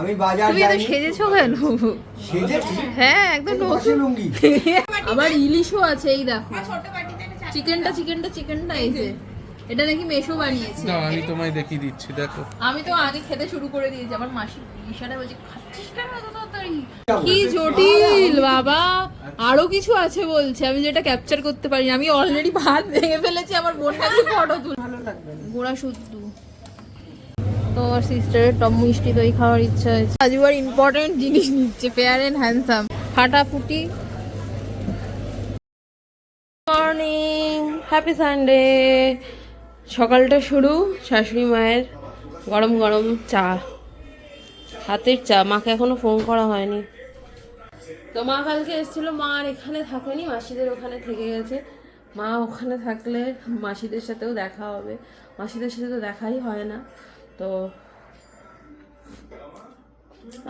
আমি বাজার তুমি সেজেছো কেন? সেজেছি। হ্যাঁ একদম নতুন। লুঙ্গি আবার ইলিশও আছে এই দেখো। চিকেনটা চিকেনটা চিকেনটা এই যে। এটা নাকি মেশো বানিয়েছে। দাও আমি তোমায় দেখিয়ে দিচ্ছি দেখো। আমি তো আগে খেতে শুরু করে দিয়েছি আমার মাসি ইশারা বলছে খাচ্ছিস কেন কি জটিল বাবা। আরও কিছু আছে বলছে আমি যেটা ক্যাপচার করতে পারি আমি অলরেডি ভাত ভেঙে ফেলেছি আমার বোন কাছে ফটো তুল। ভালো লাগবে গোড়া শুদ্ধ। তো সিস্টারের টম মিষ্টি দই খাওয়ার ইচ্ছা হয়েছে। আজ এবার ইম্পর্টেন্ট জিনিস নিচ্ছে ফেয়ার অ্যান্ড হ্যান্ডসাম ফাটাফুটি। মর্নিং হ্যাপি সানডে সকালটা শুরু, শাশুড়ি মায়ের গরম গরম চা। হাতের চা, মাকে এখনও ফোন করা হয়নি। তো মা কালকে এসেছিল, মা আর এখানে থাকেনি, মাসিদের ওখানে থেকে গেছে। মা ওখানে থাকলে মাসিদের সাথেও দেখা হবে। মাসিদের সাথে তো দেখাই হয় না। তো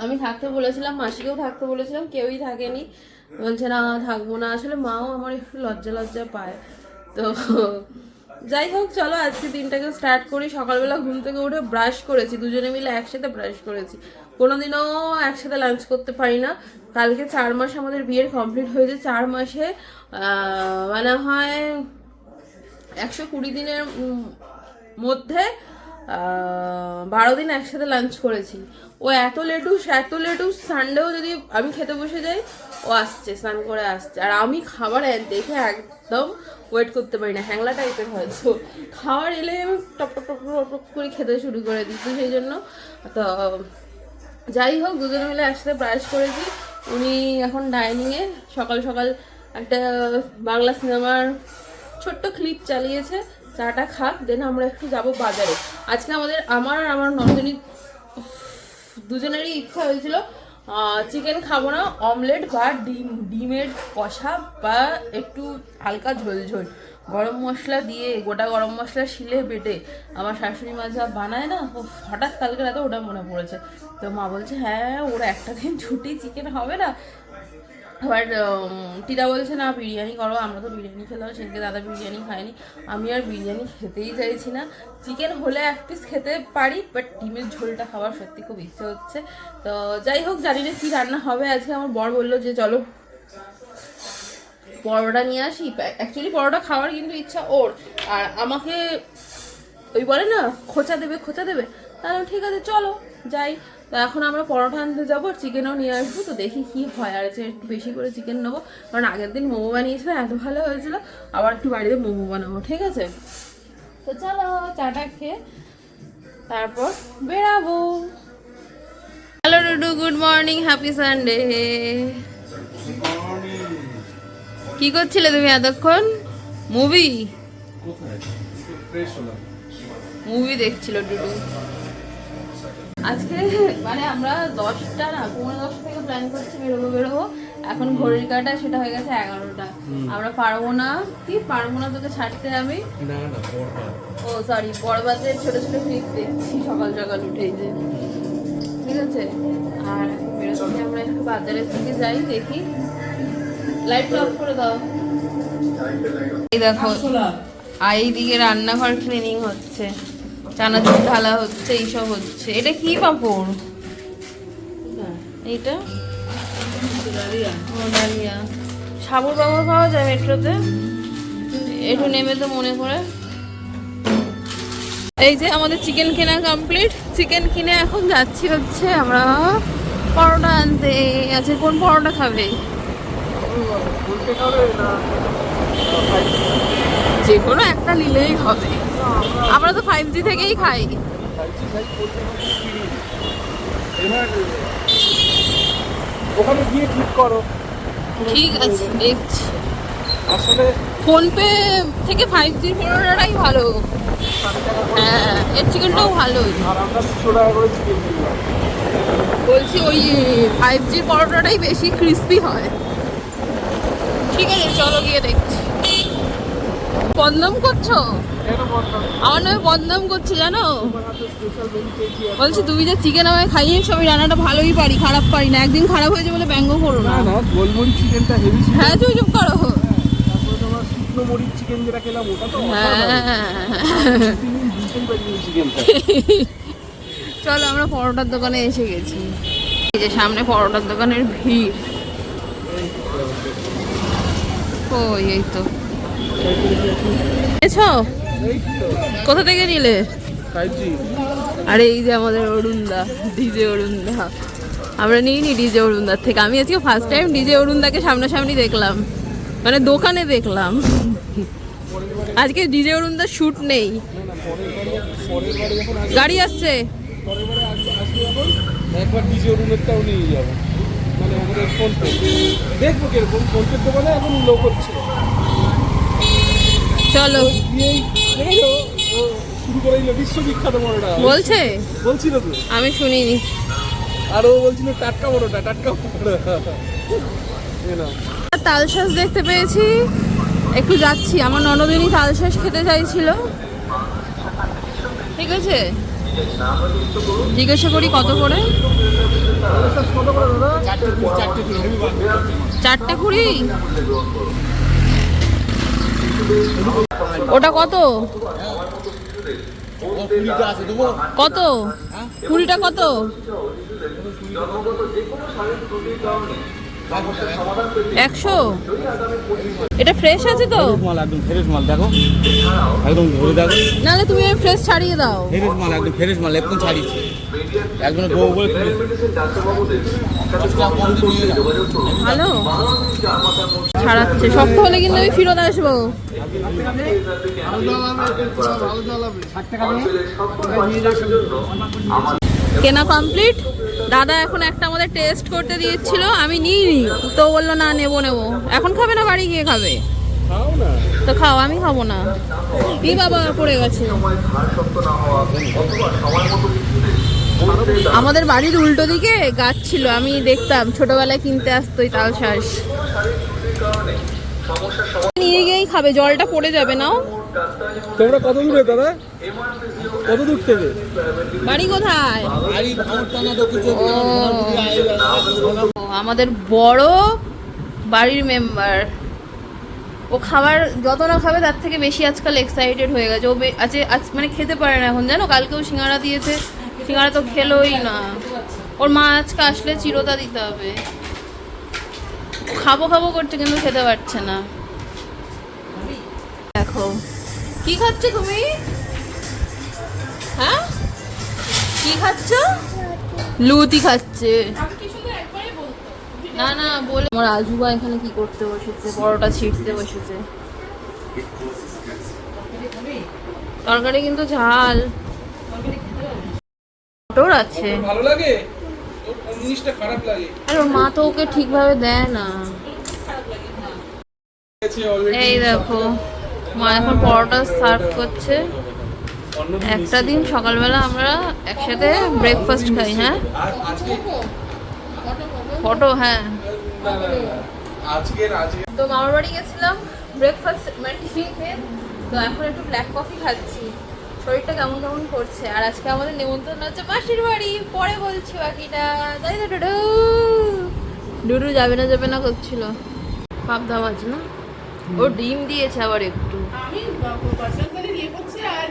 আমি থাকতে বলেছিলাম, মাসিকেও থাকতে বলেছিলাম, কেউই থাকেনি। বলছে, না, থাকব না। আসলে মাও আমার একটু লজ্জা লজ্জা পায়। তো যাই হোক, চলো আজকে দিনটাকে স্টার্ট করি। সকালবেলা ঘুম থেকে উঠে ব্রাশ করেছি। দুজনে মিলে একসাথে ব্রাশ করেছি। কোনোদিনও একসাথে লাঞ্চ করতে পারি না। কালকে চার মাস আমাদের বিয়ের কমপ্লিট হয়েছে। চার মাসে মানে হয় একশো কুড়ি দিনের মধ্যে বারো দিন একসাথে লাঞ্চ করেছি। ও এত লেটুস এত লেটুস সানডেও যদি আমি খেতে বসে যাই, ও আসছে, স্নান করে আসছে। আর আমি খাবার দেখে একদম ওয়েট করতে পারি না, হ্যাংলা টাইপের হয়তো খাবার এলে আমি টপ টপ টপ টপ করে খেতে শুরু করে তো সেই জন্য। তো যাই হোক, দুজনে মিলে একসাথে ব্রাশ করেছি। উনি এখন ডাইনিংয়ে সকাল সকাল একটা বাংলা সিনেমার ছোট্ট ক্লিপ চালিয়েছে। চাটা খাক দেন আমরা একটু যাব বাজারে। আজকে আমাদের আমার আর আমার নন্দিনী দুজনেরই ইচ্ছা হয়েছিল চিকেন খাব না অমলেট বা ডিম, ডিমের কষা বা একটু হালকা ঝোল ঝোল। গরম মশলা দিয়ে, গোটা গরম মশলা শিলে বেটে, আমার শাশুড়ি মা যা বানায় না হঠাৎ কালকে রাতে ওটা মনে পড়েছে। তো মা বলছে হ্যাঁ ওরা একটা দিন ছুটি চিকেন হবে না। আবার টিরা বলছে, না, বিরিয়ানি করো, আমরা তো বিরিয়ানি খেলাম সেদিকে দাদা বিরিয়ানি খায়নি। আমি আর বিরিয়ানি খেতেই চাইছি না। চিকেন হলে এক পিস খেতে পারি বাট ডিমের ঝোলটা খাওয়ার সত্যি খুব ইচ্ছে হচ্ছে। তো যাই হোক, জানি না কী রান্না হবে। আজকে আমার বর বলল যে, চলো, পরোটা নিয়ে আসি। অ্যাকচুয়ালি পরোটা খাওয়ার কিন্তু ইচ্ছা ওর। আর আমাকে, ওই বলে না, খোঁচা দেবে খোঁচা দেবে। তাহলে ঠিক আছে, চলো, যাই। তো এখন আমরা পরোটা আনতে যাব আর চিকেনও নিয়ে আসব তো দেখি কি হয় আর হচ্ছে একটু বেশি করে চিকেন নেব। কারণ আগের দিন মোমো বানিয়েছিলাম এত ভালো হয়েছিল আবার একটু বাড়িতে মোমো বানাবো ঠিক আছে? তো চলো চাটা খেয়ে তারপর বেরাবো। হ্যালো ডুডু গুড মর্নিং হ্যাপি সানডে। কি করছিলে তুমি এতক্ষণ? মুভি? মুভি দেখছিল ডুডু আজকে মানে আমরা দশটা না পৌনে দশটা থেকে প্ল্যান করছি বেরোবো বেরোবো। এখন ঘড়ির কাটা সেটা হয়ে গেছে এগারোটা। আমরা পারব না কি পারব না তোকে ছাড়তে আমি? না না পড়বা ও সরি বড়বাতে ছোট ছোট ক্লিপ দেখছি সকাল সকাল উঠে যে। ঠিক আছে? আর বেরোচ্ছি আমরা একটু বাজারের দিকে যাই দেখি। লাইট অফ করে দাও। এই দেখো আর এইদিকে রান্নাঘর ক্লিনিং হচ্ছে। চানাচুর ঢালা হচ্ছে, এইসব হচ্ছে। এটা কি পাপড়? এইটা? ডালিয়া। সাবুর পাপড় পাওয়া যায় মেট্রোতে? একটু নেমে তো মনে করে এই যে আমাদের চিকেন কেনা কমপ্লিট চিকেন কিনে এখন যাচ্ছি হচ্ছে আমরা পরোটা আনতে। আছে, কোন পরোটা খাবে? যে কোনো একটা নিলেই হবে। আমরা তো ফাইভ জি থেকেই খাই। ওখানে গিয়ে ঠিক করো। ঠিক আছে দেখছি। আসলে ফোনপে থেকে ফাইভ জি পরোটাটাই ভালো। হ্যাঁ এর চিকেনটাও ভালো। বলছি ওই ফাইভ জি পরোটাটাই বেশি ক্রিস্পি হয়। ঠিক আছে চলো গিয়ে দেখছি। বদনাম করছ? আমার নামে বদনাম করছে জানো? বলছি তুমি যে চিকেন আমায় খাইয়েছো আমি রান্নাটা ভালোই পারি খারাপ পারি না। একদিন খারাপ হয়েছে বলে ব্যঙ্গ করো না। চিকেনটা হেভি হ্যাঁ তুই চুপ করো। মরিচ চিকেন যেটা খেলাম ওটা তো হ্যাঁ। চলো আমরা পরোটার দোকানে এসে গেছি। এই যে সামনে পরোটার দোকানের ভিড়। ও এই তো। এছো কোথা থেকে নিলে? আর এই যে আমাদের অরুণদা ডিজে অরুণদা। আমরা নিইনি ডিজে অরুণদার থেকে। আমি আজকে ফার্স্ট টাইম ডিজে অরুণদাকে সামনাসামনি দেখলাম। মানে দোকানে দেখলাম। আজকে ডিজে অরুণদার শ্যুট নেই। গাড়ি আসছে। একবার ডিজে নিয়ে যাব। মানে আমাদের ফোন দেখব কীরকম। ফোনপের দোকানে এখন লোক হচ্ছে চলো। বলছে? বলছিল তো আমি শুনিনি। আর ও বলছিল টাটকা বড়টা টাটকা না দেখতে পেয়েছি। একটু যাচ্ছি। আমার ননদিনী তালশাঁস খেতে চাইছিল। ঠিক আছে? জিজ্ঞাসা করি কত করে? চারটে কুড়ি? ওটা কত? কত? কুড়িটা কত? একশো? এটা ফ্রেশ আছে তো? মাল একদম ফ্রেশ মাল দেখো। একদম ধরে দেখো। নাহলে তুমি ফ্রেশ ছাড়িয়ে দাও। ফ্রেশ মাল একদম ফ্রেশ মাল এখন ছাড়িয়েছি। একদম বউ ছাড়াচ্ছে। হলে কিন্তু আমি ফেরত আসব। কেনা কমপ্লিট দাদা এখন একটা আমাদের টেস্ট করতে দিয়েছিল, আমি নিইনি। তো বলল, না, নেব নেব। এখন খাবে না বাড়ি গিয়ে খাবে? তো খাও, আমি খাব না। ই বাবা পড়ে গেছে। আমাদের বাড়ির উল্টো দিকে গাছ ছিল আমি দেখতাম ছোটবেলায় কিনতে আসতো ওই তাল শাঁস। নিয়ে গিয়েই খাবে জলটা পড়ে যাবে নাও। তোমরা কত দূরে দাদা? কত দূর থেকে? বাড়ি কোথায়? আমাদের বড় বাড়ির মেম্বার। ও খাবার যত না খাবে তার থেকে বেশি আজকাল এক্সাইটেড হয়ে গেছে। ও আজ মানে খেতে পারে না এখন জানো? কালকেও সিঙ্গারা দিয়েছে। সিঙ্গারা তো খেলোই না। ওর মা আজকে আসলে চিরতা দিতে হবে। খাব খাব করছে কিন্তু খেতে পারছে না। দেখো। কি খাচ্ছ তুমি? হ্যাঁ? কি খাচ্ছ? লুতি খাচ্ছে। না না, বলে আমার আজুবা এখানে কি করতে বসেছে? পরোটা ছিটতে বসেছে। তরকারি কিন্তু ঝাল। মটর আছে? ভালো লাগে? কোন জিনিসটা খারাপ লাগে? আর ওর মা তো ওকে ঠিকভাবে দেয় না। এই দেখো মা এখন পরোটা সার্ভ করছে। একটা দিন সকালবেলা আমরা একসাথে ব্রেকফাস্ট খাই হ্যাঁ? ফটো হ্যাঁ। তো মামার বাড়ি গেছিলাম ব্রেকফাস্ট মানে টিফিন খেয়ে। তো এখন একটু ব্ল্যাক কফি খাচ্ছি। শরীরটা কেমন কেমন করছে? আর আজকে আমাদের নেমন্তন্ন হচ্ছে মাসির বাড়ি। পরে বলছি বাকিটা। তাই তো ডুডু ডুডু যাবে না যাবে না করছিল। পাবদা মাছ না? ও ডিম দিয়েছে আবার একটু। আমি আর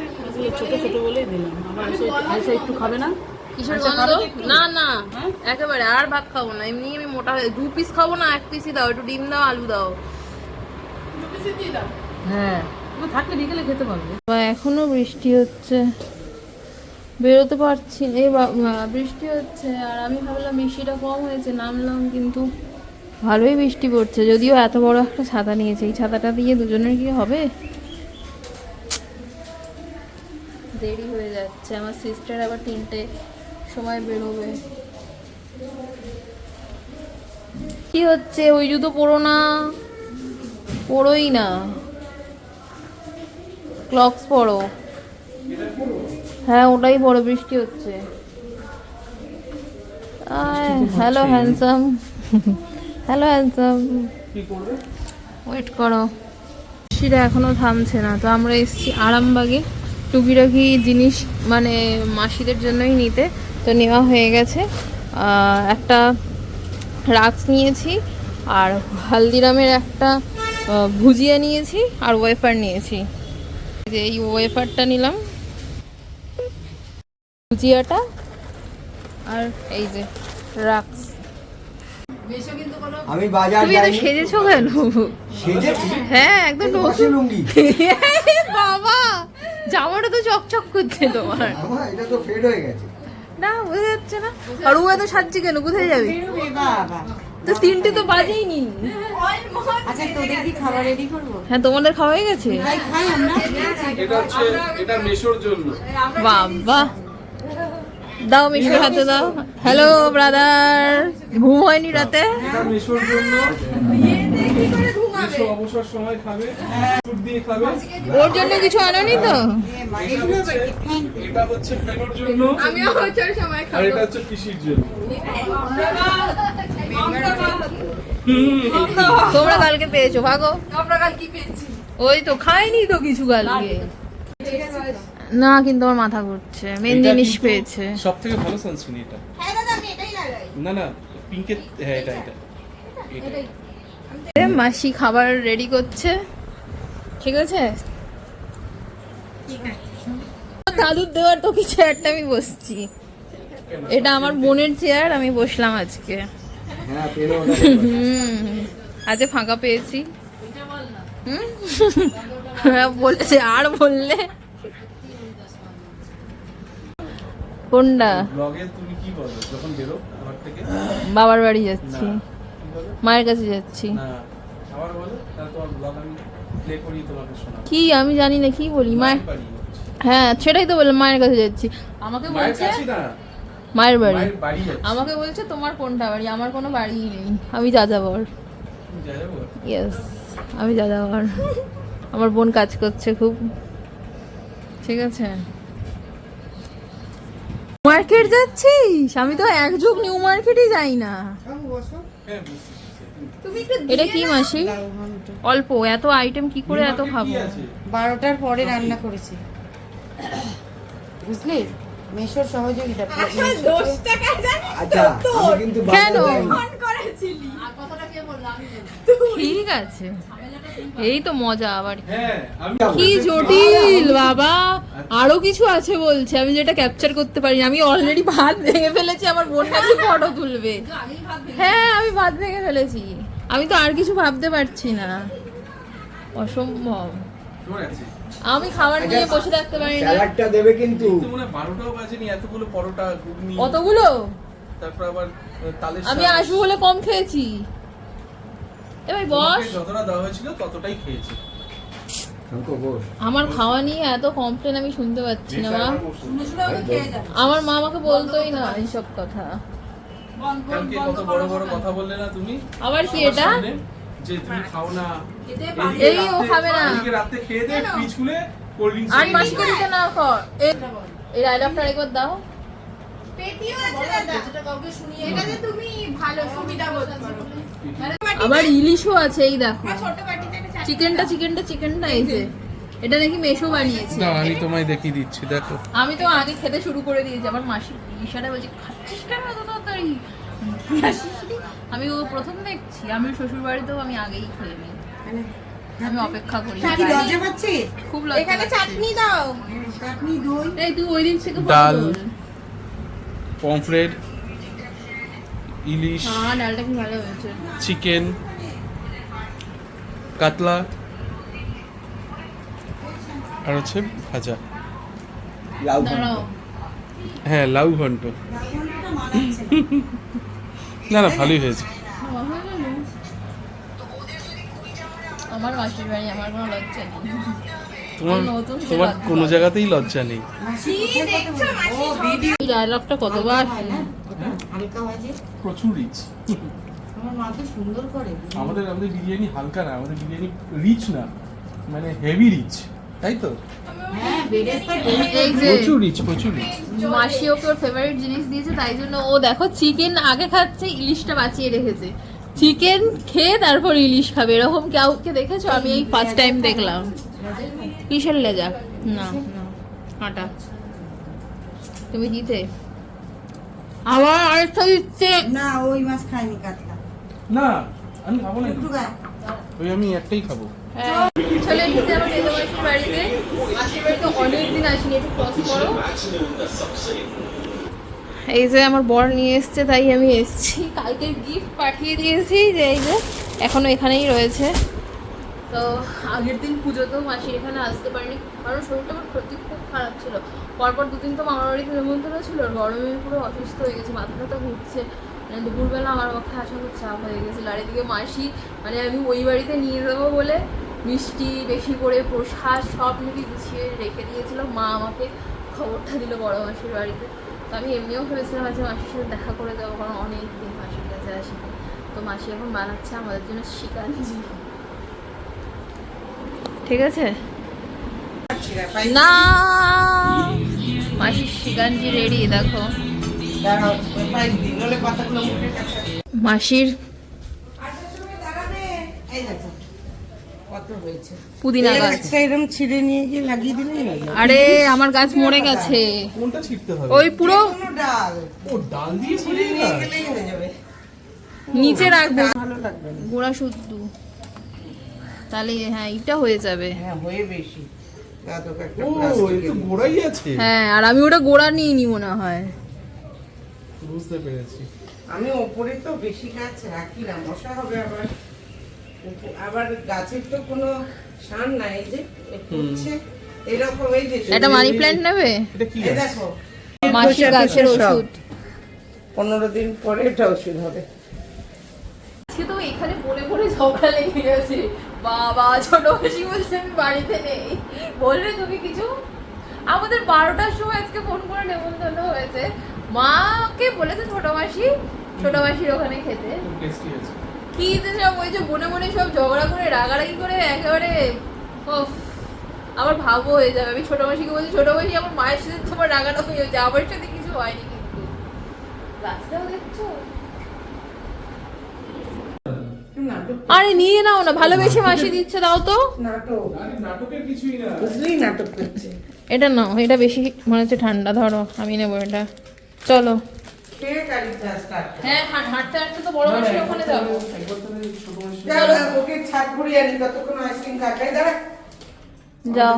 ছোট ছোট বলেই দিলাম। আমার একটু খাবে না? কিসের গন্ধ? না না। একেবারে আর ভাত খাব না। এমনি আমি মোটা হয়ে দু পিস খাব না এক পিসই দাও। একটু ডিম দাও আলু দাও। বেশি দিয়ে দাও। হ্যাঁ। থাকলে বিকেলে খেতে পারবে। এখনও বৃষ্টি হচ্ছে। বেরোতে পারছি এই বৃষ্টি হচ্ছে আর আমি ভাবলাম বৃষ্টিটা কম হয়েছে, নামলাম কিন্তু ভালোই বৃষ্টি পড়ছে। যদিও এত বড় একটা ছাতা নিয়েছে। এই ছাতাটা দিয়ে দুজনের কি হবে? দেরি হয়ে যাচ্ছে। আমার সিস্টার আবার তিনটে সময় বেরোবে। কি হচ্ছে? ওই জুতো পরো না। পরোই না। ক্লক্স পরো হ্যাঁ ওটাই বড় বৃষ্টি হচ্ছে। Hello handsome hello handsome wait করো। বৃষ্টিটা এখনও থামছে না তো আমরা এসেছি আরামবাগে। টুকিটাকি জিনিস মানে মাসিদের জন্যই নিতে তো নেওয়া হয়ে গেছে। একটা রাক্স নিয়েছি আর হালদিরামের একটা ভুজিয়া নিয়েছি আর ওয়েফার নিয়েছি। যে এই ওয়েফারটা নিলাম। ভুজিয়াটা আর এই যে রাক্স। আমি বাজার তুমি এত সেজেছো কেন? সেজেছি। হ্যাঁ একদম নতুন। লুঙ্গি। বাবা জামাটা তো চকচক করছে তোমার। এটা তো ফেড হয়ে গেছে। না বোঝা যাচ্ছে না। আর ও এত সাজছে কেন? কোথায় যাবে? তো তিনটে তো বাজেই নি আচ্ছা তোদের কি খাবার রেডি করব? হ্যাঁ তোমাদের খাওয়া হয়ে গেছে? খাই আমরা। এটা হচ্ছে এটা মেশোর জন্য। বাবা। দাও মিশুর হাতে দাও। হ্যালো ব্রাদার ঘুম হয়নি রাতে? এটা মেশোর জন্য। মেশো অবসর সময় খাবে ফুড দিয়ে খাবে। ওর জন্য কিছু আনোনি তো? এটা হচ্ছে এটা জন্য। আমি আমার সময় আর এটা হচ্ছে পিসির জন্য। তোমরা কালকে পেয়েছ ভাগো। ওই তো খাইনি তো কিছু কালকে। না কিন্তু আমার মাথা ঘুরছে। মেন জিনিস পেয়েছে। সব থেকে ভালো সানস্ক্রিন এটা। না না পিঙ্কের হ্যাঁ এটা এটা। এটা এ, মাসি খাবার রেডি করছে। ঠিক আছে? দাদুর দেওয়ার তো কি চেয়ারটা আমি বসছি। এটা আমার বোনের চেয়ার আমি বসলাম আজকে। হ্যাঁ আজকে ফাঁকা পেয়েছি? হ্যাঁ, বলেছে আর বললে? কোনটা? বাবার বাড়ি যাচ্ছি। মায়ের কাছে যাচ্ছি। না আবার বলো তাহলে তোমার ব্লগ আমি প্লে করি তোমাকে শোনাবো। কি আমি জানি না কি বলি? মায়ের হ্যাঁ সেটাই তো বললাম মায়ের কাছে যাচ্ছি। আমাকে বলছে মায়ের বাড়ি। মায়ের বাড়ি যাচ্ছি। আমাকে বলছে তোমার কোনটা বাড়ি? আমার কোনো বাড়িই নেই। আমি যাযাবর। যা যাব ইয়েস আমি যাযাবর। আমার বোন কাজ করছে খুব। ঠিক আছে। মার্কেট যাচ্ছিস? আমি তো এক যুগ নিউ মার্কেটই যাই না। হ্যাঁ এটা কি মাসি? অল্প এত আইটেম কি করে এত খাব বারোটার পরে রান্না করেছি। বুঝলি? মেশোর সহযোগিতা আচ্ছা কেন? ঠিক আছে। এই তো মজা আবার। হ্যাঁ কি জটিল বাবা। আরও কিছু আছে বলছে আমি যেটা ক্যাপচার করতে পারি আমি অলরেডি ভাত ভেঙে ফেলেছি আমার বোন নাকি ফটো তুলবে। হ্যাঁ আমি ভাত ভেঙে ফেলেছি। আমি তো আর কিছু ভাবতে পারছি না। অসম্ভব। আমি খাবার নিয়ে বসে থাকতে পারি না। স্যালাডটা দেবে কিন্তু। মনে হয় বারোটাও বাজেনি এতগুলো পরোটা ঘুগনি। অতগুলো? তারপর আবার তালের আমি। আসব বলে কম খেয়েছি। এ ভাই বস। যতটা দেওয়া হয়েছিল ততটাই খেয়েছে। আমার খাওয়া নিয়ে এত কমপ্লেন আমি শুনতে পাচ্ছি না মা। আমার মা আমাকে বলতোই না এইসব কথা। কালকে কত বড় বড় কথা বললে না তুমি? আবার কি এটা? যে তুমি খাও না এই ও খাবে না। রাতে খেয়ে দে ফ্রিজ খুলে কোল্ড ড্রিঙ্কস আর মাসিকে দিতে না কর এই- এই ডায়লগটা একবার দাও। আবার ইলিশও আছে এই দেখো। চিকেনটা চিকেনটা চিকেনটা এই যে। এটা নাকি মেশো বানিয়েছে। না আমি তোমায় দেখিয়ে দিচ্ছি দেখো। আমি তো আগে খেতে শুরু করে দিয়েছি আমার মাসি ইশারা বলছে খাচ্ছিস কেন এত তাড়াতাড়ি? আমি ও প্রথম দেখছি আমি শ্বশুর বাড়িতেও আমি আগেই খেয়ে নিই। আমি অপেক্ষা করি। কি লজ্জা পাচ্ছে? খুব লজ্জা এখানে চাটনি দাও। চাটনি দই এই তুই ওই দিন থেকে ডাল। পমফ্রেট ইলিশ হ্যাঁ চিকেন কাতলা আর হচ্ছে ভাজা। লাউ হ্যাঁ লাউ ঘন্ট। না না ভালোই হয়েছে। আমার মাসির বাড়ি আমার কোনো লজ্জা নেই। তোমার তোমার কোনো জায়গাতেই লজ্জা নেই। ডায়লগটা কতবার? প্রচুর রিচ আমাদের আমাদের বিরিয়ানি হালকা না আমাদের বিরিয়ানি রিচ না মানে হেভি রিচ তাই তো? হ্যাঁ বেরেস্তা এই যে প্রচুর রিচ প্রচুর রিচ মাসি ওকে ওর ফেভারিট জিনিস দিয়েছে তাই জন্য ও দেখো চিকেন আগে খাচ্ছে ইলিশটা বাঁচিয়ে রেখেছে। চিকেন খেয়ে তারপর ইলিশ খাবে এরকম কাউকে দেখেছ? আমি এই ফার্স্ট টাইম দেখলাম। কিসের লেজা? না না কাঁটা তুমি দিতে? আবার আরেকটা দিচ্ছে। না ওই মাছ খাইনি কাতলা না আমি খাব না। ওই আমি একটাই খাব। হ্যাঁ, চলে এসেছি আমার বাড়িতে। মাসির বাড়িতে অনেক দিন আসিনি একটু ক্রস করো। এই যে আমার বর নিয়ে এসছে তাই আমি এসেছি। কালকে গিফট পাঠিয়ে দিয়েছি যে এই যে এখনও এখানেই রয়েছে। তো আগের দিন পুজোতেও মাসি এখানে আসতে পারিনি, কারণ শরীরটা আমার সত্যি খুব খারাপ ছিল। পরপর দুদিন তো মামার বাড়িতে নেমন্তন্ন ছিল গরমে পুরো অসুস্থ হয়ে গেছে, মাথা ব্যথা ঘুরছে। মানে দুপুরবেলা আমার পক্ষে আসা খুব চাপ হয়ে গেছিল, আর এদিকে মাসি মানে আমি ওই বাড়িতে নিয়ে যাব বলে মিষ্টি, বেশি করে প্রসাদ সব নাকি গুছিয়ে রেখে দিয়েছিল, মা আমাকে খবরটা দিল বড় মাসির বাড়িতে। তো আমি এমনিও ভেবেছিলাম আজকে মাসির সাথে দেখা করে দেবো, কারণ অনেক দিন মাসির কাছে আসিনি। তো মাসি এখন বানাচ্ছে আমাদের জন্য শিকাঞ্জি। ঠিক আছে? না! শিকাঞ্জি রেডি দেখো। মাসির এই দেখো কত হয়েছে পুদিনা গাছ এরকম ছিঁড়ে নিয়ে গিয়ে লাগিয়ে দিলেই আরে আমার গাছ মরে গেছে। কোনটা ছিটতে হবে? ওই পুরো ডাল। ও ডাল দিয়ে ছিঁড়ে ছিঁড়ে নিয়ে গেলেই হয়ে যাবে। নিচে রাখব। ভালো লাগবে গোড়া শুদ্ধ। তাহলে হ্যাঁ এটা হয়ে যাবে। হ্যাঁ হয়ে বেশি। হ্যাঁ আর আমি ওটা গোড়া নিয়ে নি মনে হয়। বুঝতে পেরেছি। আমি ওপরে তো বেশি গাছ রাখি না মশা হবে আবার। আবার গাছের তো কোনো সার নাই যে উঠছে এরকম এই যে একটা মানি প্ল্যান্ট নেবে? এটা কি দেখো মাসি গাছের ওষুধ। পনেরো দিন পরে এটা ওষুধ হবে। আজকে তো এখানে বলে বলে ঝগড়া লেগে গেছে। বাবা ছোট মাসি বলছে আমি বাড়িতে নেই। বলবে তুমি কিছু? আমাদের বারোটার সময় আজকে ফোন করে নেমন্তন্ন হয়েছে। মাকে বলেছে ছোট মাসি ছোট মাসির ওখানে খেতে। কি যে সব ওই যে মনে মনে সব ঝগড়া করে রাগারাগি করে একেবারে আবার ভাবো হয়ে যাবে। আমি ছোট মাসিকে বলছি ছোট মাসি আমার মায়ের সাথে তোমার রাগারাগি হয়েছে আমার সাথে কিছু হয়নি কিন্তু। গাছটাও দেখছ? আরে নিয়ে নাও না ভালোবেসে মাসি দিচ্ছে দাও তো। এটা নাও এটা বেশি মনে হচ্ছে ঠান্ডা ধরো আমি নেব এটা। চলো। হ্যাঁ যাও।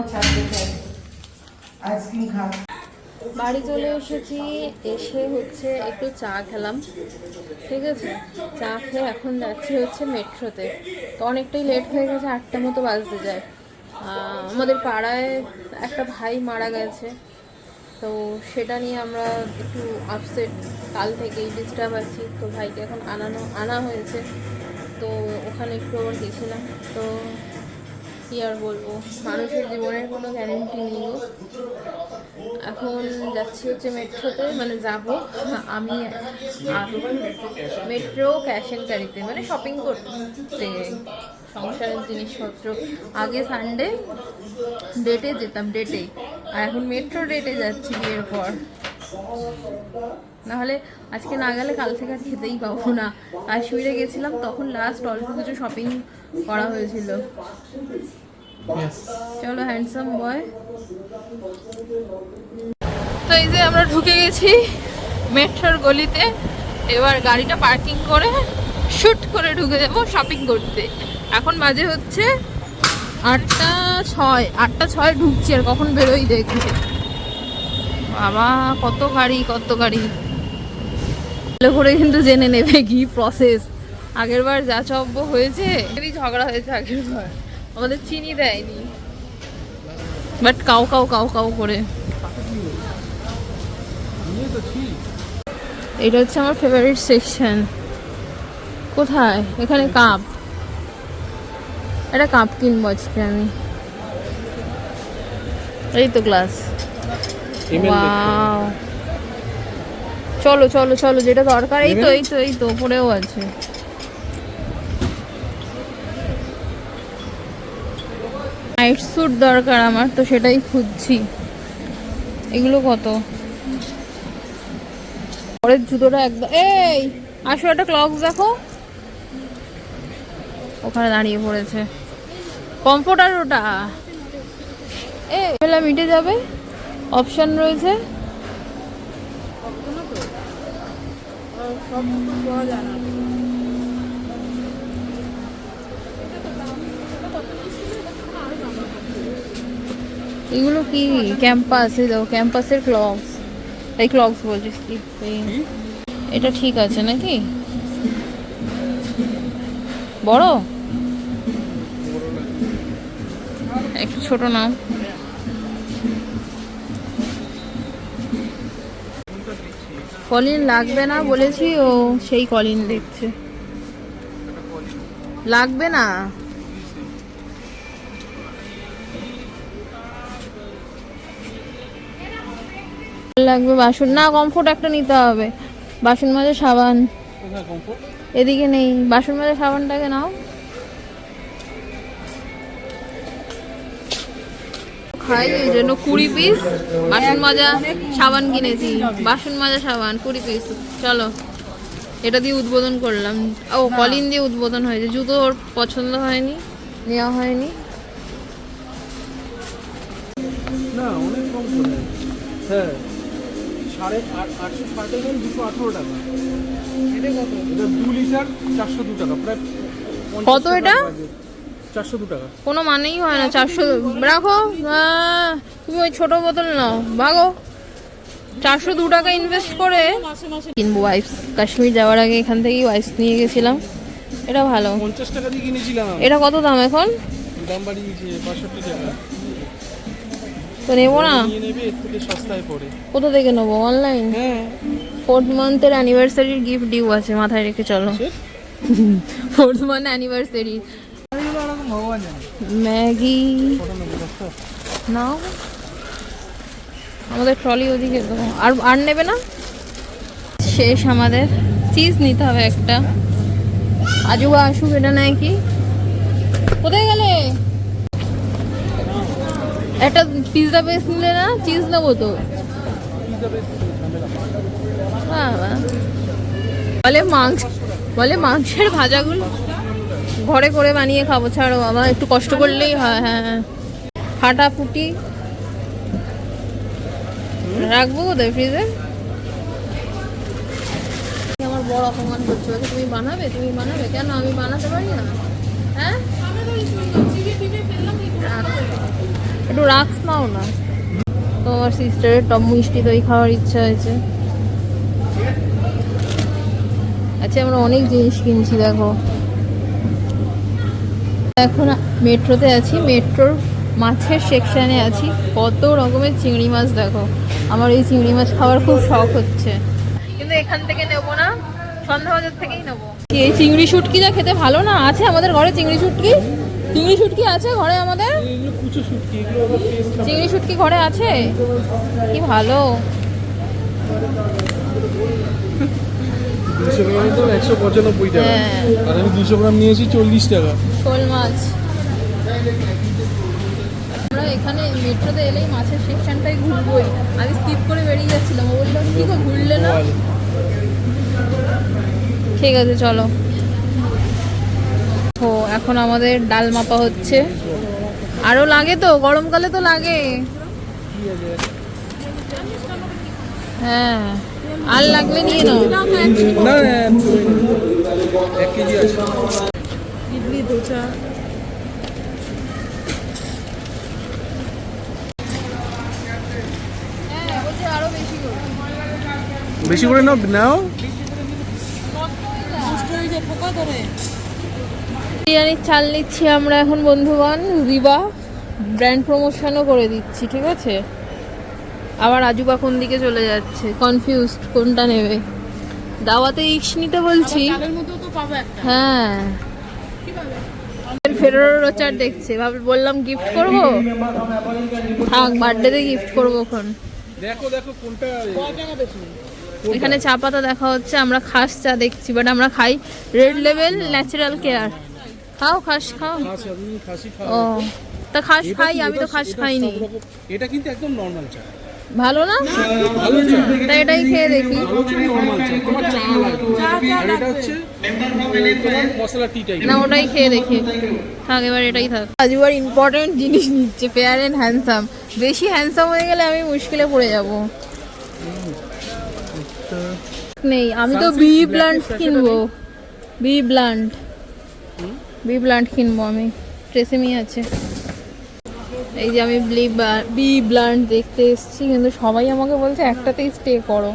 আইসক্রিম খা। বাড়ি চলে এসেছি, এসে হচ্ছে একটু চা খেলাম, ঠিক আছে? চা খেয়ে এখন যাচ্ছি হচ্ছে মেট্রোতে। তো অনেকটাই লেট হয়ে গেছে, আটটা মতো বাজতে যায়। আমাদের পাড়ায় একটা ভাই মারা গেছে। তো সেটা নিয়ে আমরা একটু আপসেট কাল থেকেই ডিস্টার্ব আছি। তো ভাইকে এখন আনানো, আনা হয়েছে। তো ওখানে একটু আবার গেছিলাম। তো কি আর বলব? মানুষের জীবনের কোনো গ্যারেন্টি নেই এখন যাচ্ছি হচ্ছে মেট্রোতে মানে যাব। আমি মেট্রো ক্যাশ অ্যান্ড ক্যারিতে মানে শপিং করতে। সংসারের জিনিসপত্র। আগে সানডে ডেটে যেতাম ডেটে আর এখন মেট্রো ডেটে যাচ্ছি বিয়ের পর। নাহলে আজকে না গেলে কাল থেকে আর খেতেই পাবো না। কাশ্মীরে গেছিলাম তখন লাস্ট অল্প কিছু শপিং করা হয়েছিল। চলো হ্যান্ডসাম বয় তো এই যে আমরা ঢুকে গেছি মেট্রোর গলিতে এবার গাড়িটা পার্কিং করে শুট করে ঢুকে যাব শপিং করতে। এখন বাজে হচ্ছে আটটা ছয় আটটা ছয় ঢুকছি আর কখন বেরোই দেখবে বাবা, কত গাড়ি কত গাড়ি। ভালো করে কিন্তু জেনে নেবে কি প্রসেস আগের বার যা চব্য হয়েছে ঝগড়া হয়েছে আগের বার। আমাদের চিনি দেয়নি। বাট কাউ কাউ কাউ কাউ করে। এটা হচ্ছে আমার ফেভারিট সেকশন কোথায়? এখানে কাপ। একটা কাপ কিনবো আজকে আমি। এই তো গ্লাস চলো চলো চলো যেটা দরকার এই তো এই তো এই তো উপরেও আছে। নাইট স্যুট দরকার আমার তো সেটাই খুঁজছি। এগুলো কত? পরের জুতোটা একদম এই আসো একটা ক্লক্স দেখো। ওখানে দাঁড়িয়ে পড়েছে। কমফোর্টার ওটা। এ বেলা মিটে যাবে? অপশন রয়েছে? এগুলো কি ক্যাম্পাস এই দেখো ক্যাম্পাসের ক্লগস এই ক্লগস বলছিস কি? এটা ঠিক আছে নাকি? বড়? একটু ছোট নাও। কলিন লাগবে না বলেছি ও সেই কলিন দেখছে। লাগবে না? লাগবে বাসন। না কমফোর্ট একটা নিতে হবে। বাসন মাজা সাবান। এদিকে নেই। বাসন মাজা সাবানটাকে নাও। খাই এই জন্য কুড়ি পিস বাসন মাজা সাবান কিনেছি। বাসন মাজা সাবান কুড়ি পিস চলো এটা দিয়ে উদ্বোধন করলাম। ও কলিন দিয়ে উদ্বোধন হয়েছে। জুতো ওর পছন্দ হয়নি নেওয়া হয়নি। না অনেক কম হ্যাঁ সাড়ে আটশো ষাট এমএল দুশো আঠেরো টাকা। এটা কত? এটা দু লিটার চারশো দু টাকা প্রায় কত এটা? চারশো দু টাকা। কোনো মানেই হয় না চারশো রাখো আহ, তুমি ওই ছোট বোতল নাও ভাগো। চারশো দু টাকা ইনভেস্ট করে কিনবো ওয়াইফস কাশ্মীর যাওয়ার আগে এখান থেকেই ওয়াইফস নিয়ে গেছিলাম। এটা ভালো। পঞ্চাশ টাকা দিয়ে কিনেছিলাম এটা কত দাম এখন? দাম বাড়িয়েছে বাষট্টি টাকা। তো নেব না? কোথা থেকে নেব? অনলাইন হ্যাঁ। ফোর্থ মান্থের অ্যানিভার্সারির গিফট ডিউ আছে মাথায় রেখে চলো। ফোর্থ মান্থ অ্যানিভার্সারি ম্যাগি নাও আমাদের ট্রলি ওদিকে তো আর আর নেবে না শেষ আমাদের চিজ নিতে হবে একটা আজুবা আসুক এটা নেয় কি কোথায় গেলে একটা পিৎজা বেস নিলে না চিজ নেব তো। বলে মাংস বলে মাংসের ভাজাগুলো ঘরে করে বানিয়ে খাব, ছাড়ো বাবা, একটু কষ্ট করলেই হয় হ্যাঁ হ্যাঁ। ফাটাফুটি রাখব কোথায় ফ্রিজে আমার বড় অপমান তুমি বানাবে? তুমি বানাবে? কেন? আমি বানাতে পারি না। হ্যাঁ? একটু নাও না। সিস্টারের টপ মিষ্টি দই খাওয়ার ইচ্ছা হয়েছে। আচ্ছা আমরা অনেক জিনিস কিনছি, দেখো। এখন মেট্রোতে আছি। মেট্রোর মাছের সেকশানে আছি। কত রকমের চিংড়ি মাছ দেখো। আমার এই চিংড়ি মাছ খাওয়ার খুব শখ হচ্ছে। কিন্তু এখান থেকে নেব না। সন্ধ্যাবাজার থেকেই নেব। কি এই চিংড়ি শুটকিটা খেতে ভালো না? আছে আমাদের ঘরে চিংড়ি শুটকি? চিংড়ি শুটকি আছে ঘরে আমাদের? চিংড়ি শুটকি ঘরে আছে? কি ভালো। দুশো গ্রামের দাম একশো পঁচানব্বই টাকা। হ্যাঁ। আর আমি দুশো গ্রাম নিয়েছি চল্লিশ টাকা। শোল মাছ আমরা এখানে মেট্রোতে এলেই মাছের সেকশনটাই ঘুরবোই আমি স্কিপ করে বেরিয়ে যাচ্ছিলাম। ও বলল কি গো ঘুরলে না? ঠিক আছে চলো। ও এখন আমাদের ডাল মাপা হচ্ছে। আরও লাগে তো গরমকালে তো লাগে। হ্যাঁ। আর লাগলে নিয়ে নাও। না এক কেজি আছে। ইডলি বেশি করে বেশি করে নাও নাও। বিরিয়ানির চাল নিচ্ছি আমরা এখন বন্ধুগণ। রিবা ব্র্যান্ড প্রমোশনও করে দিচ্ছি ঠিক আছে? আবার আজুবা কোন দিকে চলে যাচ্ছে? কনফিউজড কোনটা নেবে? দাওয়াতে ইক্স নিতে বলছি। তো পাবো হ্যাঁ। ফেরোরো রোচার দেখছে। ভাব বললাম গিফট করব? থাক বার্থডেতে গিফট করব এখন। দেখো দেখো কোনটা এখানে চা পাতা দেখা হচ্ছে আমরা খাস চা দেখছি বাট আমরা খাই রেড লেভেল ন্যাচারাল কেয়ার খাও খাস খাও। আমি ও তা খাস খাই আমি তো খাস খাইনি। এটা কিন্তু একদম নর্মাল চা। ভালো না? ভালো চা তা এটাই খেয়ে দেখি। না ওটাই খেয়ে দেখি। থাক এবার এটাই থাক। আজ এবার ইম্পর্টেন্ট জিনিস নিচ্ছে ফেয়ার অ্যান্ড হ্যান্ডসাম বেশি হ্যান্ডসাম হয়ে গেলে আমি মুশকিলে পড়ে যাব। নেই আমি তো বি প্লান্ট কিনবো। বি প্লান্ট বি প্লান্ট কিনবো আমি। ট্রেসেমি আছে। এই যে আমি ব্লি বি ব্লান্ড দেখতে এসেছি কিন্তু সবাই আমাকে বলছে একটাতেই স্টে করো।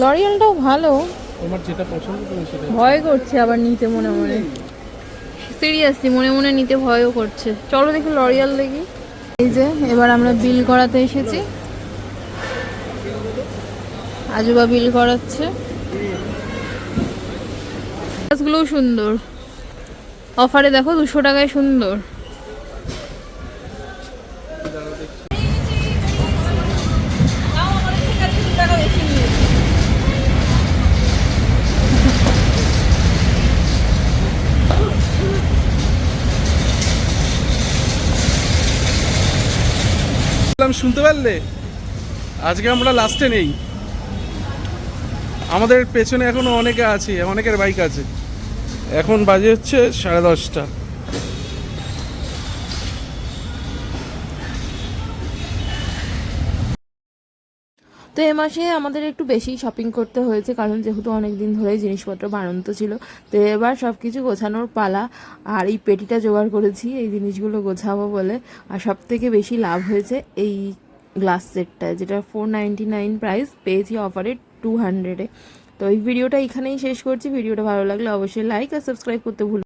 লরিয়ালটাও ভালো। তোমার যেটা পছন্দ তুমি সেটা ভয় করছে আবার নিতে মনে মনে। সিরিয়াসলি মনে মনে নিতে ভয়ও করছে। চলো দেখি লরিয়াল দেখি। এই যে এবার আমরা বিল করাতে এসেছি। আজুবা বিল করাচ্ছে। গাছগুলোও সুন্দর। অফারে দেখো দুশো টাকায় সুন্দর। শুনতে পারলে? আজকে আমরা লাস্টে নেই। আমাদের পেছনে এখনও অনেকে আছে, অনেকের বাইক আছে। এখন বাজে হচ্ছে সাড়ে দশটা। তো এ মাসে আমাদের একটু বেশি শপিং করতে হয়েছে, কারণ যেহেতু অনেক দিন ধরেই জিনিসপত্র বাড়ন্ত ছিল, তো এবার সব কিছু গোছানোর পালা, আর এই পেটিটা জোগাড় করেছি, এই জিনিসগুলো গোছাবো বলে, আর সব থেকে বেশি লাভ হয়েছে এই গ্লাস সেটটায় যেটা ফোর নাইনটি নাইন প্রাইস পেয়েছি অফারে টু হান্ড্রেডে তো এই ভিডিওটা এখানেই শেষ করছি, ভিডিওটা ভালো লাগলে অবশ্যই লাইক আর সাবস্ক্রাইব করতে ভুল